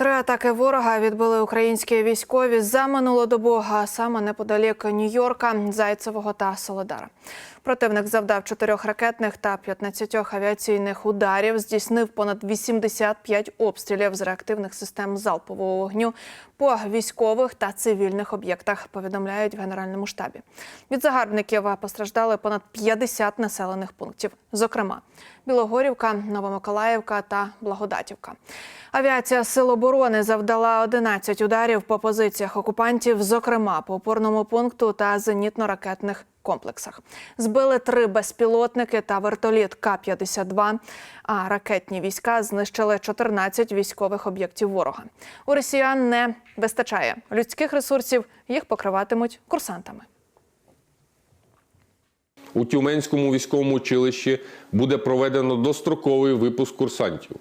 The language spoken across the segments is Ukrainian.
Три атаки ворога відбили українські військові за минулу добу, а саме неподалік Нью-Йорка, Зайцевого та Солодара. Противник завдав чотирьох ракетних та 15 авіаційних ударів, здійснив понад 85 обстрілів з реактивних систем залпового вогню по військових та цивільних об'єктах. Повідомляють в генеральному штабі. Від загарбників постраждали понад 50 населених пунктів, зокрема Білогорівка, Новомиколаївка та Благодатівка. Авіація Сил оборони завдала 11 ударів по позиціях окупантів, зокрема по опорному пункту та зенітно-ракетних комплексах. Збили три безпілотники та вертоліт К-52, а ракетні війська знищили 14 військових об'єктів ворога. У росіян не вистачає людських ресурсів, їх покриватимуть курсантами. У Тюменському військовому училищі буде проведено достроковий випуск курсантів.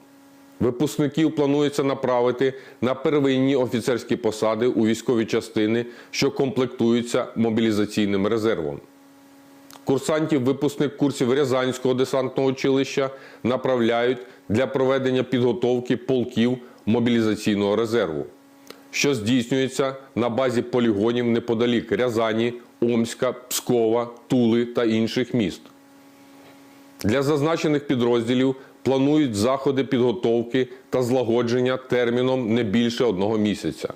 Випускників планується направити на первинні офіцерські посади у військові частини, що комплектуються мобілізаційним резервом. Курсантів випускник курсів Рязанського десантного училища направляють для проведення підготовки полків мобілізаційного резерву, що здійснюється на базі полігонів неподалік Рязані, Омська, Пскова, Тули та інших міст. Для зазначених підрозділів планують заходи підготовки та злагодження терміном не більше одного місяця.